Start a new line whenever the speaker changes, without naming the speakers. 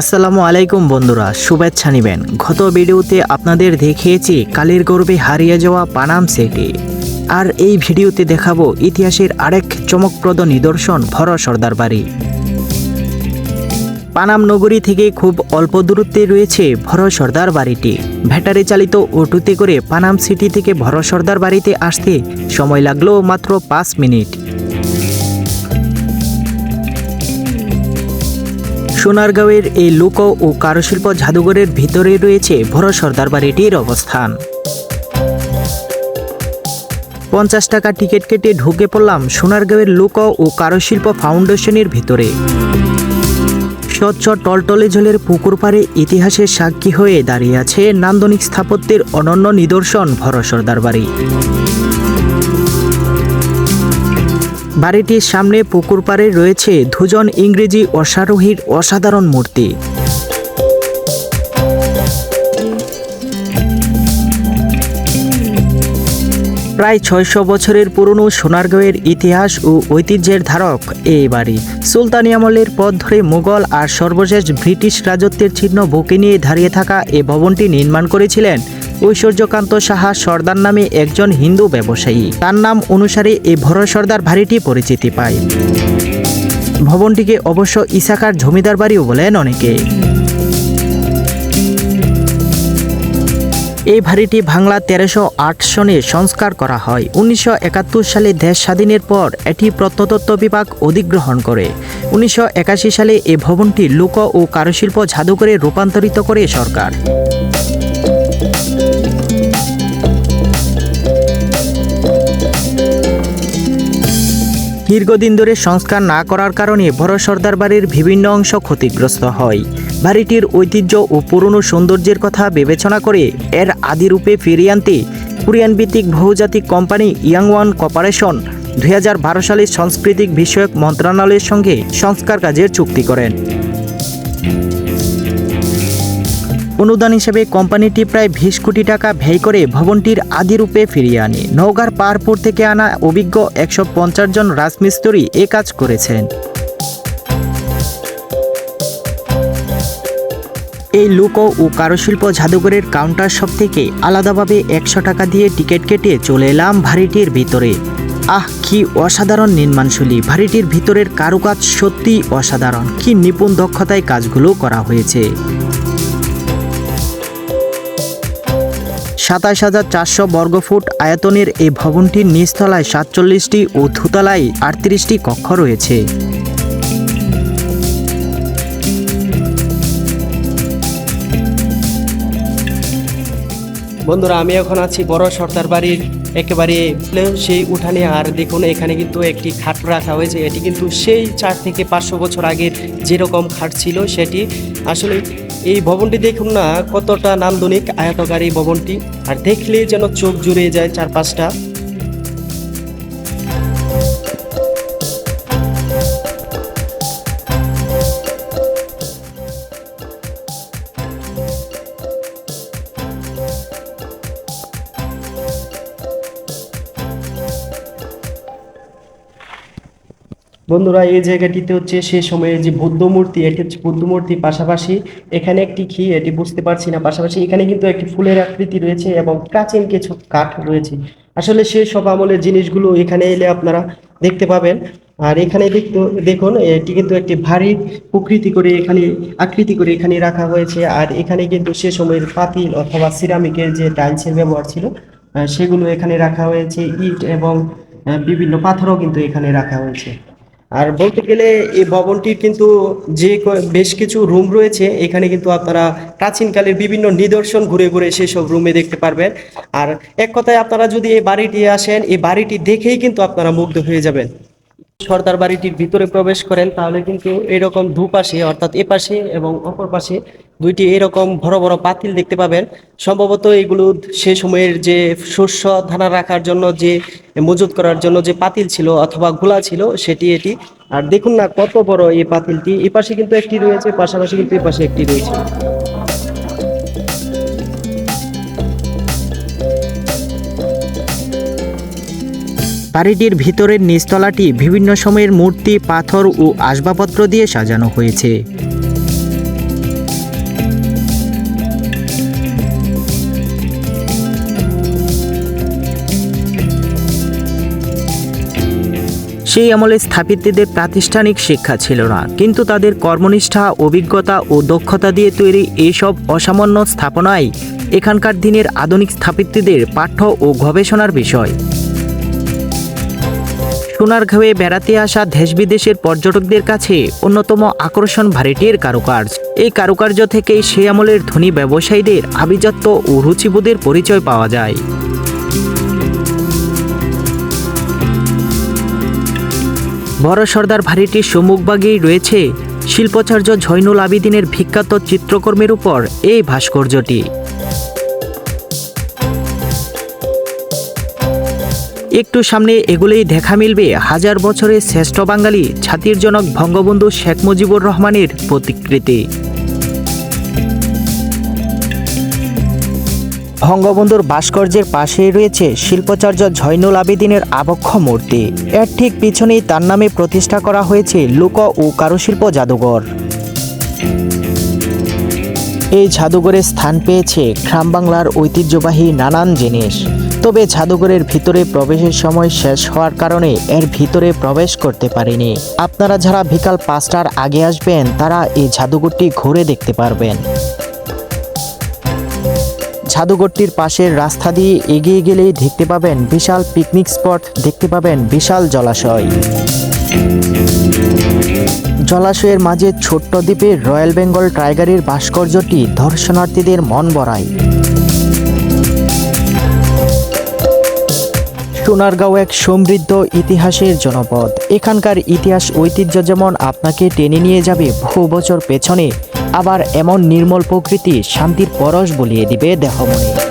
আসসালামু আলাইকুম বন্ধুরা, শুভেচ্ছা নিবেন। গত ভিডিওতে আপনাদের দেখিয়েছি কালের গর্বে হারিয়ে যাওয়া পানাম সেটি আর এই ভিডিওতে দেখাবো ইতিহাসের আরেক চমকপ্রদ নিদর্শন ভর সর্দার বাড়ি। পানাম নগরী থেকে খুব অল্প দূরত্বে রয়েছে ভর সর্দার বাড়িটি। ব্যাটারি চালিত অটোতে করে পানাম সিটি থেকে ভর সর্দার বাড়িতে আসতে সময় লাগল মাত্র পাঁচ মিনিট। সোনারগাঁওয়ের এই লোক ও কারুশিল্প জাদুঘরের ভিতরে রয়েছে ভর সর্দার বাড়িটির অবস্থান। পঞ্চাশ টাকা টিকিট কেটে ঢুকে পড়লাম সোনারগাঁওয়ের লোক ও কারুশিল্প ফাউন্ডেশনের ভিতরে। স্বচ্ছ টলটলে জলের পুকুর পাড়ে ইতিহাসের সাক্ষী হয়ে দাঁড়িয়ে আছে নান্দনিক স্থাপত্যের অনন্য নিদর্শন ভর সর্দার বাড়ি বাড়িটির সামনে পুকুর পাড়ে রয়েছে দুজন ইংরেজি অশ্বারোহীর অসাধারণ মূর্তি। প্রায় ছয়শো বছরের পুরনো সোনারগাঁওয়ের ইতিহাস ও ঐতিহ্যের ধারক এই বাড়ি। সুলতানি আমলের পথ ধরে মুঘল আর সর্বশেষ ব্রিটিশ রাজত্বের চিহ্ন বুকে নিয়ে দাঁড়িয়ে থাকা এ ভবনটি নির্মাণ করেছিলেন ঐশ্বর্যকান্ত সাহা সর্দার নামে একজন হিন্দু ব্যবসায়ী। তার নাম অনুসারে এই ভর সর্দার বাড়িটি পরিচিতি পায়। ভবনটিকে অবশ্য ইসাকার জমিদার বাড়িও বলেন অনেকে। এই বাড়িটি বাংলা তেরোশো আট সনে সংস্কার করা হয়। উনিশশো একাত্তর সালে দেশ স্বাধীনের পর এটি প্রত্নতত্ত্ব বিভাগ অধিগ্রহণ করে। উনিশশো একাশি সালে এই ভবনটি লোক ও কারুশিল্প জাদুঘরে রূপান্তরিত করে সরকার। দীর্ঘদিন ধরে সংস্কার না করার কারণে বড় সর্দার বাড়ির বিভিন্ন অংশ ক্ষতিগ্রস্ত হয়। বাড়িটির ঐতিহ্য ও পুরনো সৌন্দর্যের কথা বিবেচনা করে এর আদিরূপে ফিরিয়ে আনতে কোরিয়ান ভিত্তিক বহুজাতিক কোম্পানি ইয়াং ওয়ান কর্পোরেশন দু হাজার বারো সালে সাংস্কৃতিক বিষয়ক মন্ত্রণালয়ের সঙ্গে সংস্কার কাজের চুক্তি করেন। অনুদান হিসেবে কোম্পানিটি প্রায় বিশ কোটি টাকা ব্যয় করে ভবনটির আদিরূপে ফিরিয়ে আনে। নওগাঁর পাহাড়পুর থেকে আনা অভিজ্ঞ একশো পঞ্চাশ জন রাজমিস্ত্রি এ কাজ করেছেন। এই লোক ও কারুশিল্প জাদুঘরের কাউন্টার শপ থেকে আলাদাভাবে একশো টাকা দিয়ে টিকিট কেটে চলে এলাম ভাড়িটির ভিতরে। আহ, কি অসাধারণ নির্মাণশৈলী! ভাড়িটির ভিতরের কারুকাজ সত্যি অসাধারণ। কি নিপুণ দক্ষতায় কাজগুলো করা হয়েছে। সাতাশ হাজার চারশো বর্গফুট আয়তনের এই ভবনটির নিচতলায় সাতচল্লিশটি ও ধুতলায় আটত্রিশটি কক্ষ রয়েছে।
বন্ধুরা, আমি এখন আছি বড় সর্দার বাড়ির একেবারে সেই উঠানে। আর দেখুন, এখানে কিন্তু একটি খাট রাখা হয়েছে। এটি কিন্তু সেই চার থেকে পাঁচশো বছর আগের যেরকম খাট ছিল, সেটি আসলে এই ভবনটি দেখুন না, কতটা নান্দনিক আয়তকার এই ভবনটি। আর দেখলে যেন চোখ জুড়ে যায় চার বন্ধুরা, এই জায়গাটিতে হচ্ছে সে সময়ের যে বৌদ্ধ মূর্তি, এটি হচ্ছে বৌদ্ধ মূর্তি পাশাপাশি এখানে একটি কি এটি বুঝতে পারছি না। পাশাপাশি এখানে কিন্তু একটি ফুলের আকৃতি রয়েছে এবং প্রাচীন কিছু কাঠ রয়েছে। আসলে সে সব আমলের জিনিসগুলো এখানে এলে আপনারা দেখতে পাবেন। আর এখানে দেখুন, এটি কিন্তু একটি ভারী প্রকৃতি করে এখানে, আকৃতি করে এখানে রাখা হয়েছে। আর এখানে কিন্তু সে সময়ের পাতিল অথবা সিরামিকের যে টাইলসের ব্যবহার ছিল সেগুলো এখানে রাখা হয়েছে। ইট এবং বিভিন্ন পাথরও কিন্তু এখানে রাখা হয়েছে। আর বলতে গেলে এই ভবনটির কিন্তু যে বেশ কিছু রুম রয়েছে, এখানে কিন্তু আপনারা প্রাচীনকালের বিভিন্ন নিদর্শন ঘুরে ঘুরে সেসব রুমে দেখতে পারবেন। আর এক কথায় আপনারা যদি এই বাড়িটি আসেন, এই বাড়িটি দেখেই কিন্তু আপনারা মুগ্ধ হয়ে যাবেন। সর্দার বাড়িটির ভিতরে প্রবেশ করেন, তাহলে কিন্তু এরকম দুপাশে, অর্থাৎ এ পাশে এবং অপর পাশে দুইটি এরকম বড় বড় পাতিল দেখতে পাবেন। সম্ভবত এগুলো সে সময়ের যে শস্য ধানা রাখার জন্য, যে মজুত করার জন্য যে পাতিল ছিল অথবা গোলা ছিল, সেটি এটি। আর দেখুন না কত বড় এই পাতিলটি এ পাশে কিন্তু একটি রয়েছে, পাশাপাশি কিন্তু এ পাশে একটি রয়েছে।
বাড়িটির ভিতরের নিচতলাটি বিভিন্ন সময়ের মূর্তি, পাথর ও আসবাবপত্র দিয়ে সাজানো হয়েছে। সেই আমলে স্থাপিতদের প্রাতিষ্ঠানিক শিক্ষা ছিল না, কিন্তু তাদের কর্মনিষ্ঠা, অভিজ্ঞতা ও দক্ষতা দিয়ে তৈরি এইসব অসামান্য স্থাপনাই এখানকার দিনের আধুনিক স্থাপিতদের পাঠ্য ও গবেষণার বিষয়। সোনারগাঁওয়ে বেড়াতে আসা দেশ বিদেশের পর্যটকদের কাছে অন্যতম আকর্ষণ ভাড়িটির কারুকার্য। এই কারুকার্য থেকেই সে আমলের ধনী ব্যবসায়ীদের আভিজাত্য ও রুচিবোধের পরিচয় পাওয়া যায়। বড় সর্দার ভাড়িটির সম্মুখভাগেই রয়েছে শিল্পাচার্য জৈনুল আবিদিনের বিখ্যাত চিত্রকর্মের উপর এই ভাস্কর্যটি। একটু সামনে এগুলোই দেখা মিলবে হাজার বছরের শ্রেষ্ঠ বাঙালি ছাতির জনক বঙ্গবন্ধু শেখ মুজিবুর রহমানের প্রতিকৃতি। বঙ্গবন্ধুর ভাস্কর্যের পাশেই রয়েছে শিল্পাচার্য জৈনুল আবেদিনের আবক্ষ মূর্তি। এর ঠিক পিছনেই তার নামে প্রতিষ্ঠা করা হয়েছে লোক ও কারুশিল্প জাদুঘর। এই জাদুঘরে স্থান পেয়েছে গ্রাম বাংলার ঐতিহ্যবাহী নানান জিনিস। তবে জাদুঘরের ভিতরে প্রবেশের সময় শেষ হওয়ার কারণে এর ভিতরে প্রবেশ করতে পারেনি। আপনারা যারা বিকাল পাঁচটার আগে আসবেন, তারা এই জাদুঘরটি ঘুরে দেখতে পারবেন। জাদুঘরটির পাশের রাস্তা দিয়ে এগিয়ে গেলেই দেখতে পাবেন বিশাল পিকনিক স্পট, দেখতে পাবেন বিশাল জলাশয়। জলাশয়ের মাঝে ছোট্ট দ্বীপে রয়্যাল বেঙ্গল টাইগারের ভাস্কর্যটি দর্শনার্থীদের মন বড়ায় সোনারগাঁও এক সমৃদ্ধ ইতিহাসের জনপদ। এখানকার ইতিহাস ঐতিহ্য যেমন আপনাকে টেনে নিয়ে যাবে বহু বছর পেছনে, আবার এমন নির্মল প্রকৃতি শান্তির পরশ বলিয়ে দিবে দেহমনে।